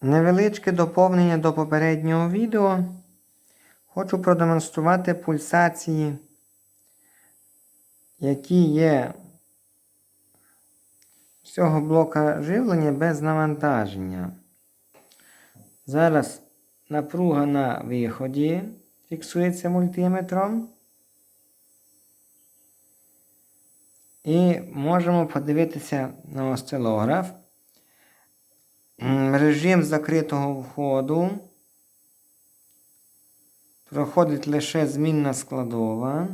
Невеличке доповнення до попереднього відео. Хочу продемонструвати пульсації, які є з цього блока живлення без навантаження. Зараз напруга на виході фіксується мультиметром. І можемо подивитися на осцилограф. Режим закритого входу. Проходить лише змінна складова.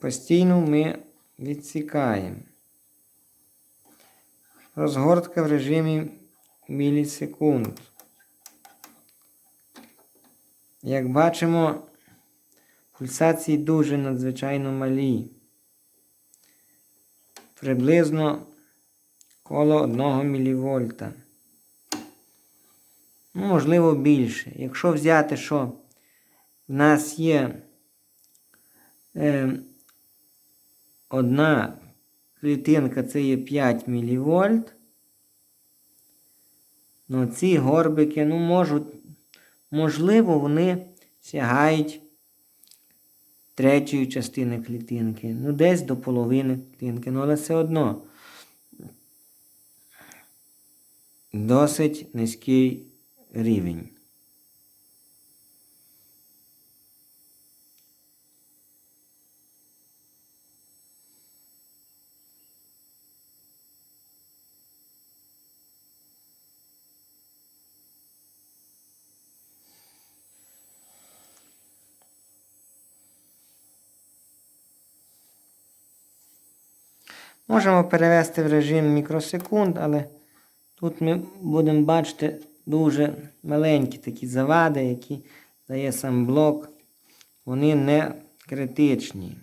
Постійно ми відсікаємо. Розгортка в режимі мілісекунд. Як бачимо, пульсації дуже надзвичайно малі. Приблизно коло 1 мВ. Ну, можливо, більше. Якщо взяти, що в нас є е, одна клітинка, це є 5 мВ, ну ці горбики, ну, можуть, можливо, вони сягають третьої частини клітинки. Ну, десь до половини клітинки. Ну, але все одно досить низький рівень. Можемо перевести в режим мікросекунд, але тут ми будемо бачити дуже маленькі такі завади, які дає сам блок. Вони не критичні.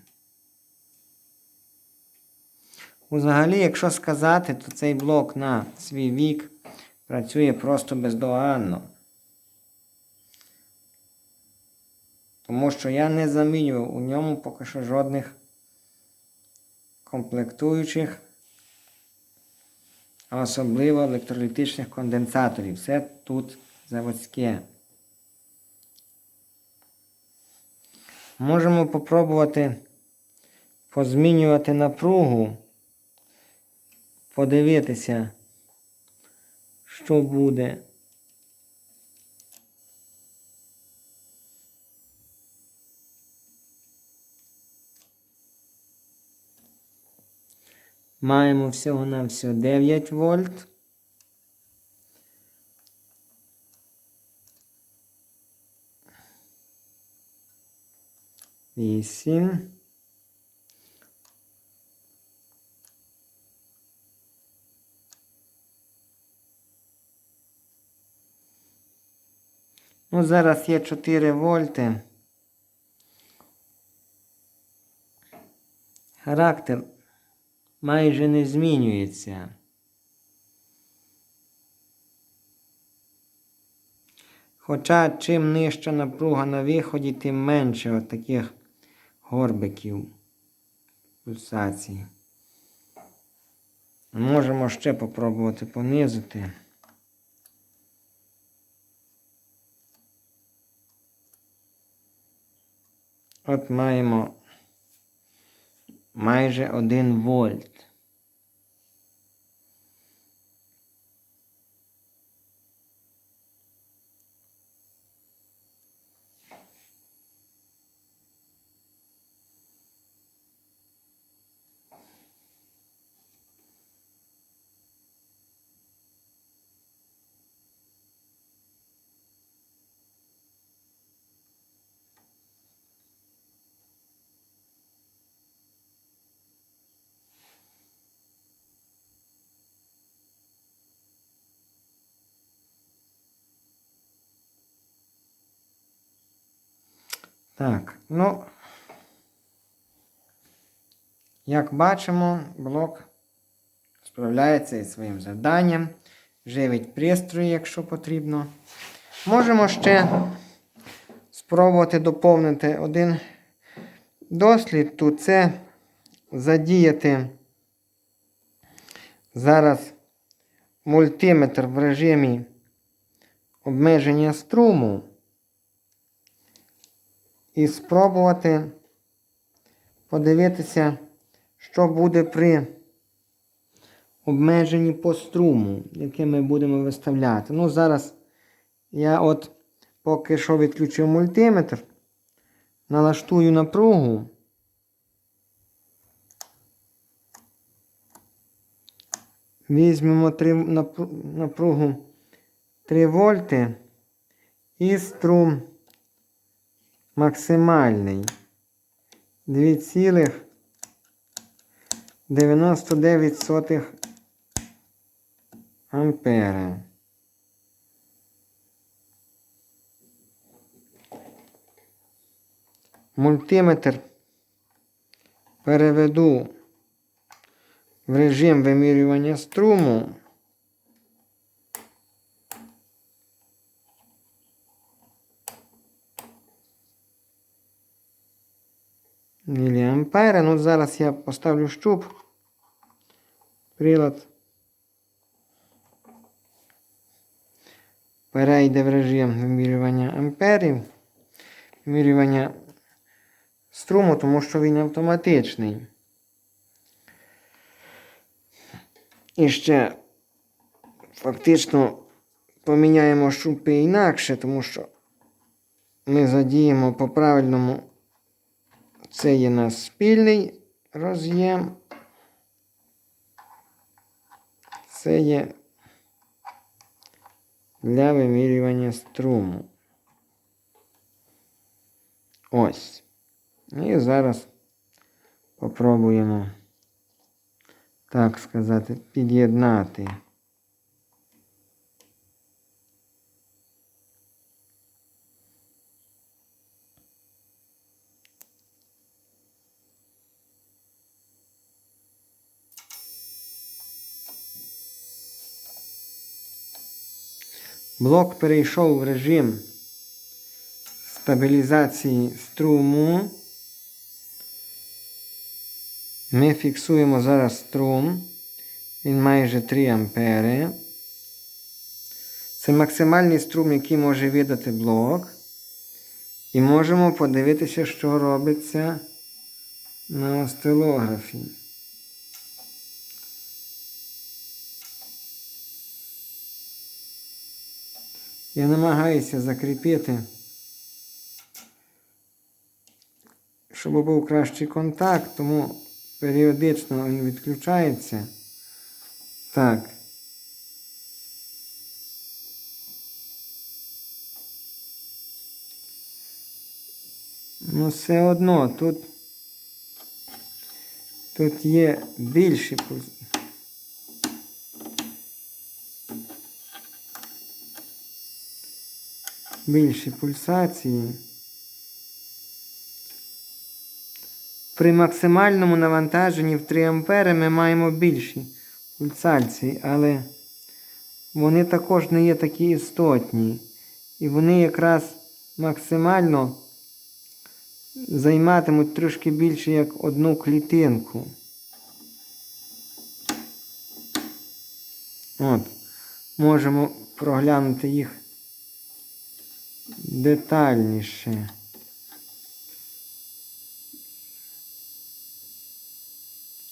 Взагалі, якщо сказати, то цей блок на свій вік працює просто бездоганно. Тому що я не замінював у ньому поки що жодних комплектуючих, а особливо електролітичних конденсаторів. Все тут заводське. Можемо попробувати позмінювати напругу, подивитися, що буде. Маємо всього на всього 9 вольт. Вісім. Ну, зараз є 4 вольти. Характер майже не змінюється. Хоча чим нижча напруга на виході, тим менше от таких горбиків пульсацій. Можемо ще попробувати понизити. От маємо майже 1 вольт. Так, ну, як бачимо, блок справляється із своїм завданням, живить пристрої, якщо потрібно. Можемо ще спробувати доповнити один дослід. Тут це задіяти зараз мультиметр в режимі обмеження струму і спробувати подивитися, що буде при обмеженні по струму, яке ми будемо виставляти. Ну, зараз я от поки що відключив мультиметр, налаштую напругу. Візьмемо три напругу 3 вольти і струм максимальний 2,99 ампера. Мультиметр переведу в режим вимірювання струму. Міліампери. Ну, зараз я поставлю щуп. Прилад. Перейде в режим вимірювання амперів. Вимірювання струму, тому що він автоматичний. І ще фактично поміняємо шупи інакше, тому що ми задіємо по правильному. Це є наш спільний роз'єм. Це є для вимірювання струму. Ось. І зараз попробуємо, так сказати, під'єднати. Блок перейшов в режим стабілізації струму. Ми фіксуємо зараз струм. Він майже 3 ампери. Це максимальний струм, який може видати блок. І можемо подивитися, що робиться на осцилографі. Я намагаюся закріпити, щоб був кращий контакт, тому періодично він відключається. Так. Ну, все одно тут, тут є більші більші пульсації. При максимальному навантаженні в 3 ампери ми маємо більші пульсації, але вони також не є такі істотні. І вони якраз максимально займатимуть трошки більше як одну клітинку. От. Можемо проглянути їх детальніше.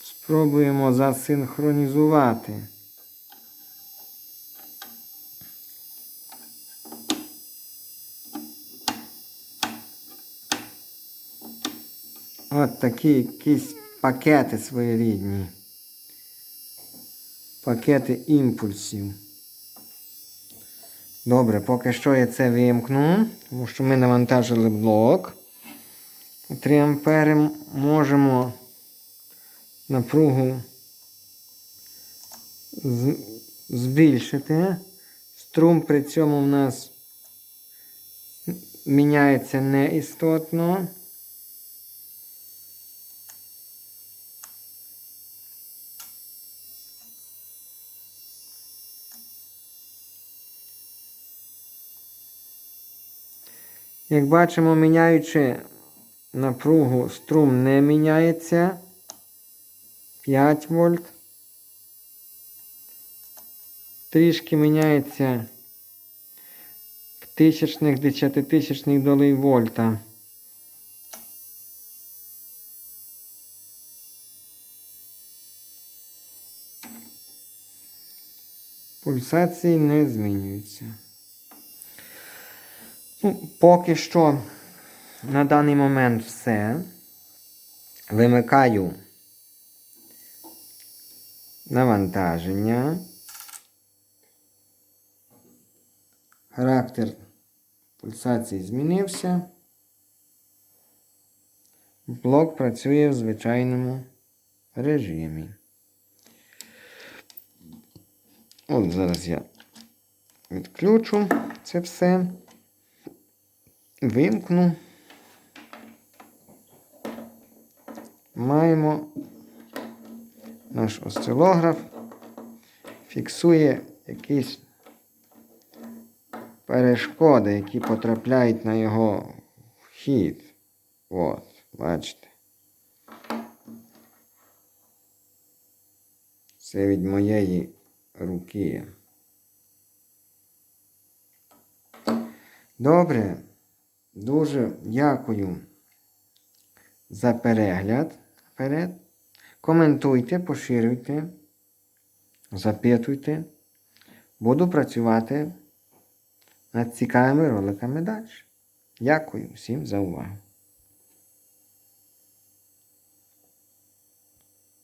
Спробуємо засинхронізувати. От такі якісь пакети своєрідні. Пакети імпульсів. Добре, поки що я це вимкну, тому що ми навантажили блок. 3 ампери можемо напругу збільшити. Струм при цьому в нас міняється неістотно. Як бачимо, міняючи напругу, струм не міняється. 5 вольт. трішки міняється в тисячних, десятитисячних долей вольта. Пульсації не змінюються. Поки що на даний момент все. Вимикаю навантаження. Характер пульсації змінився. Блок працює в звичайному режимі. От зараз я відключу це все. Вимкну. Маємо наш осцилограф, фіксує якісь перешкоди, які потрапляють на його вхід. От, бачите. Це від моєї руки. Добре. Дуже дякую за перегляд. Вперед. Коментуйте, поширюйте, запитуйте. Буду працювати над цікавими роликами далі. Дякую всім за увагу.